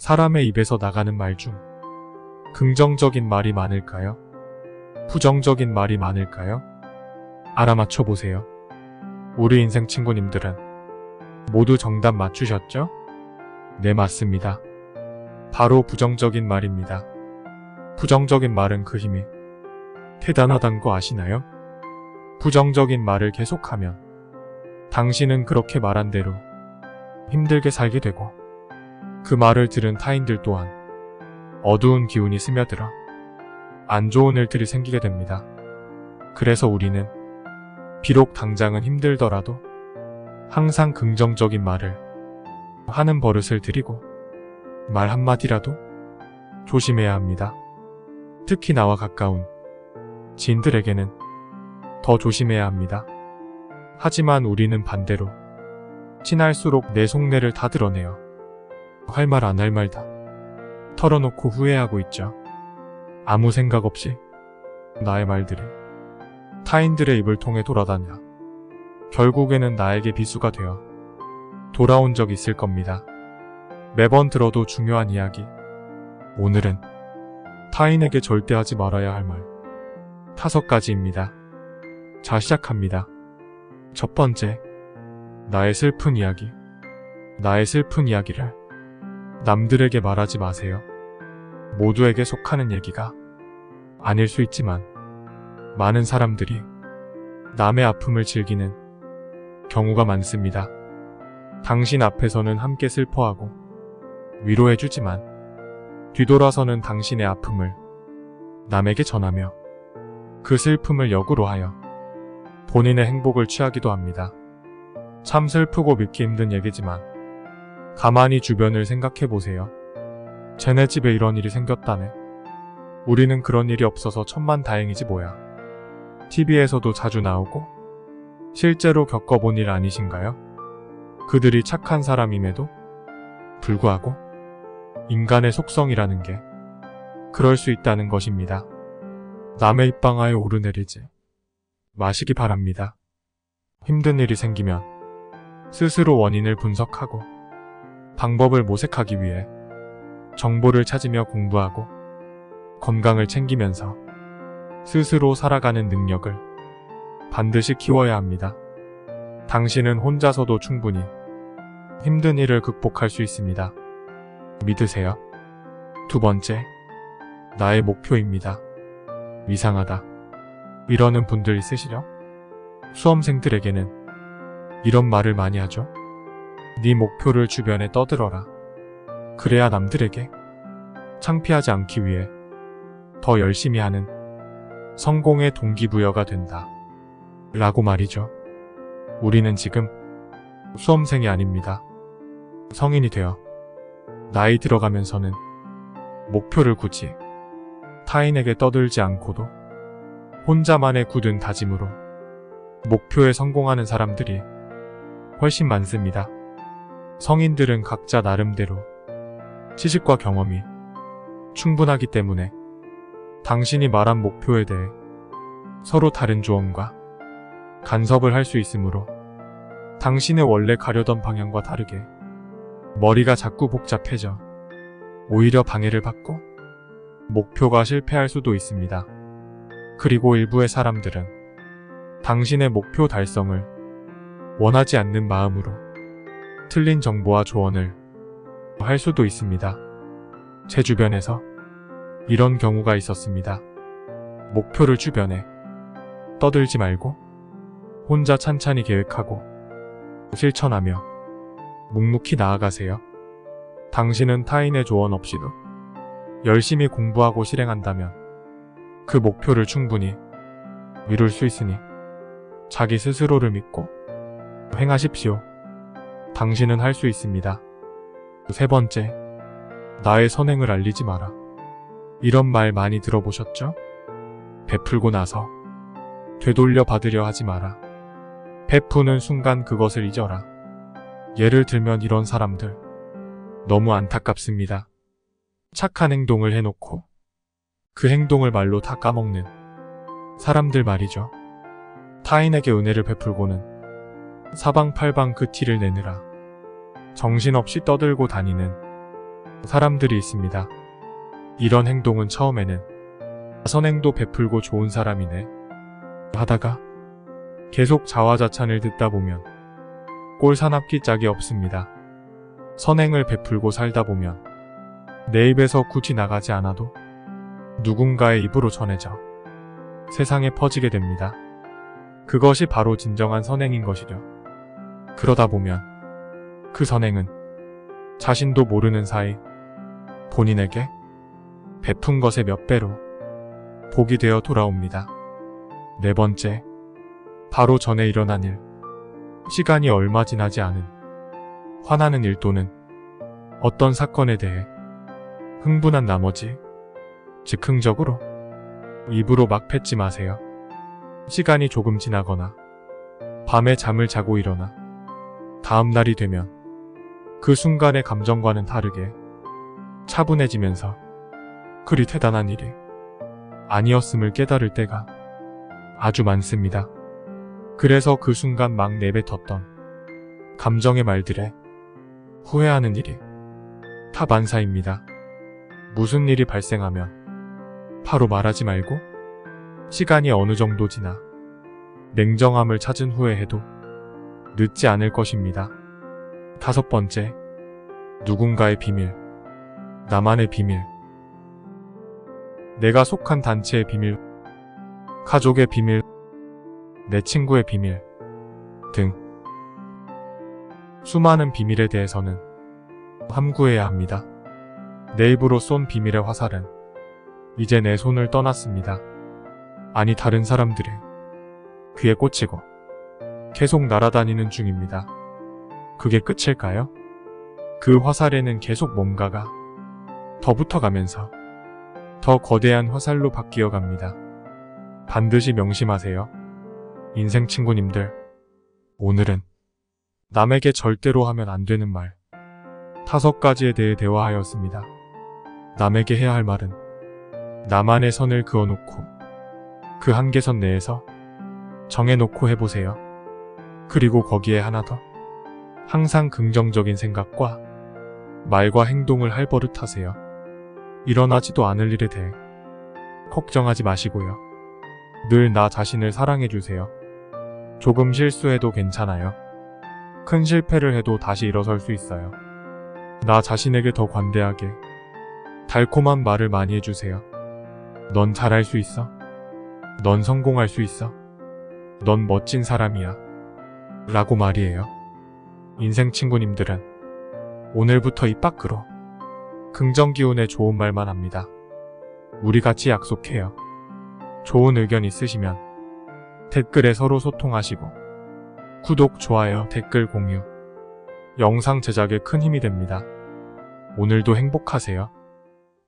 사람의 입에서 나가는 말 중 긍정적인 말이 많을까요? 부정적인 말이 많을까요? 알아맞혀 보세요. 우리 인생 친구님들은 모두 정답 맞추셨죠? 네, 맞습니다. 바로 부정적인 말입니다. 부정적인 말은 그 힘이 대단하단 거 아시나요? 부정적인 말을 계속하면 당신은 그렇게 말한 대로 힘들게 살게 되고 그 말을 들은 타인들 또한 어두운 기운이 스며들어 안 좋은 일들이 생기게 됩니다. 그래서 우리는 비록 당장은 힘들더라도 항상 긍정적인 말을 하는 버릇을 들이고 말 한마디라도 조심해야 합니다. 특히 나와 가까운 지인들에게는 더 조심해야 합니다. 하지만 우리는 반대로 친할수록 내 속내를 다 드러내요. 할 말 안 할 말 다 털어놓고 후회하고 있죠. 아무 생각 없이 나의 말들이 타인들의 입을 통해 돌아다녀 결국에는 나에게 비수가 되어 돌아온 적 있을 겁니다. 매번 들어도 중요한 이야기. 오늘은 타인에게 절대 하지 말아야 할 말. 다섯 가지입니다. 자, 시작합니다. 첫 번째, 나의 슬픈 이야기. 나의 슬픈 이야기를 남들에게 말하지 마세요. 모두에게 속하는 얘기가 아닐 수 있지만 많은 사람들이 남의 아픔을 즐기는 경우가 많습니다. 당신 앞에서는 함께 슬퍼하고 위로해주지만 뒤돌아서는 당신의 아픔을 남에게 전하며 그 슬픔을 역으로 하여 본인의 행복을 취하기도 합니다. 참 슬프고 믿기 힘든 얘기지만 가만히 주변을 생각해 보세요. 쟤네 집에 이런 일이 생겼다네. 우리는 그런 일이 없어서 천만 다행이지 뭐야. TV에서도 자주 나오고 실제로 겪어본 일 아니신가요? 그들이 착한 사람임에도 불구하고 인간의 속성이라는 게 그럴 수 있다는 것입니다. 남의 입방아에 오르내리지 마시기 바랍니다. 힘든 일이 생기면 스스로 원인을 분석하고 방법을 모색하기 위해 정보를 찾으며 공부하고 건강을 챙기면서 스스로 살아가는 능력을 반드시 키워야 합니다. 당신은 혼자서도 충분히 힘든 일을 극복할 수 있습니다. 믿으세요. 두 번째, 나의 목표입니다. 이상하다. 이러는 분들 있으시죠? 수험생들에게는 이런 말을 많이 하죠. 네 목표를 주변에 떠들어라. 그래야 남들에게 창피하지 않기 위해 더 열심히 하는 성공의 동기부여가 된다. 라고 말이죠. 우리는 지금 수험생이 아닙니다. 성인이 되어 나이 들어가면서는 목표를 굳이 타인에게 떠들지 않고도 혼자만의 굳은 다짐으로 목표에 성공하는 사람들이 훨씬 많습니다. 성인들은 각자 나름대로 지식과 경험이 충분하기 때문에 당신이 말한 목표에 대해 서로 다른 조언과 간섭을 할 수 있으므로 당신의 원래 가려던 방향과 다르게 머리가 자꾸 복잡해져 오히려 방해를 받고 목표가 실패할 수도 있습니다. 그리고 일부의 사람들은 당신의 목표 달성을 원하지 않는 마음으로 틀린 정보와 조언을 할 수도 있습니다. 제 주변에서 이런 경우가 있었습니다. 목표를 주변에 떠들지 말고 혼자 찬찬히 계획하고 실천하며 묵묵히 나아가세요. 당신은 타인의 조언 없이도 열심히 공부하고 실행한다면 그 목표를 충분히 이룰 수 있으니 자기 스스로를 믿고 행하십시오. 당신은 할 수 있습니다. 세 번째, 나의 선행을 알리지 마라. 이런 말 많이 들어보셨죠? 베풀고 나서 되돌려 받으려 하지 마라. 베푸는 순간 그것을 잊어라. 예를 들면 이런 사람들. 너무 안타깝습니다. 착한 행동을 해놓고 그 행동을 말로 다 까먹는 사람들 말이죠. 타인에게 은혜를 베풀고는 사방팔방 그 티를 내느라 정신없이 떠들고 다니는 사람들이 있습니다. 이런 행동은 처음에는 선행도 베풀고 좋은 사람이네 하다가 계속 자화자찬을 듣다 보면 꼴 사납기 짝이 없습니다. 선행을 베풀고 살다 보면 내 입에서 굳이 나가지 않아도 누군가의 입으로 전해져 세상에 퍼지게 됩니다. 그것이 바로 진정한 선행인 것이죠. 그러다 보면 그 선행은 자신도 모르는 사이 본인에게 베푼 것의 몇 배로 복이 되어 돌아옵니다. 네 번째, 바로 전에 일어난 일. 시간이 얼마 지나지 않은 화나는 일 또는 어떤 사건에 대해 흥분한 나머지 즉흥적으로 입으로 막 뱉지 마세요. 시간이 조금 지나거나 밤에 잠을 자고 일어나 다음 날이 되면 그 순간의 감정과는 다르게 차분해지면서 그리 대단한 일이 아니었음을 깨달을 때가 아주 많습니다. 그래서 그 순간 막 내뱉었던 감정의 말들에 후회하는 일이 타반사입니다. 무슨 일이 발생하면 바로 말하지 말고 시간이 어느 정도 지나 냉정함을 찾은 후에 해도 늦지 않을 것입니다. 다섯 번째, 누군가의 비밀, 나만의 비밀, 내가 속한 단체의 비밀, 가족의 비밀, 내 친구의 비밀 등 수많은 비밀에 대해서는 함구해야 합니다. 내 입으로 쏜 비밀의 화살은 이제 내 손을 떠났습니다. 아니 다른 사람들의 귀에 꽂히고 계속 날아다니는 중입니다. 그게 끝일까요? 그 화살에는 계속 뭔가가 더 붙어가면서 더 거대한 화살로 바뀌어 갑니다. 반드시 명심하세요. 인생 친구님들. 오늘은 남에게 절대로 하면 안 되는 말 다섯 가지에 대해 대화하였습니다. 남에게 해야 할 말은 나만의 선을 그어놓고 그 한계선 내에서 정해놓고 해보세요. 그리고 거기에 하나 더. 항상 긍정적인 생각과 말과 행동을 할 버릇 하세요. 일어나지도 않을 일에 대해 걱정하지 마시고요. 늘 나 자신을 사랑해주세요. 조금 실수해도 괜찮아요. 큰 실패를 해도 다시 일어설 수 있어요. 나 자신에게 더 관대하게 달콤한 말을 많이 해주세요. 넌 잘할 수 있어. 넌 성공할 수 있어. 넌 멋진 사람이야. 라고 말이에요. 인생 친구님들은 오늘부터 입 밖으로 긍정 기운의 좋은 말만 합니다. 우리 같이 약속해요. 좋은 의견 있으시면 댓글에 서로 소통하시고 구독, 좋아요, 댓글 공유 영상 제작에 큰 힘이 됩니다. 오늘도 행복하세요.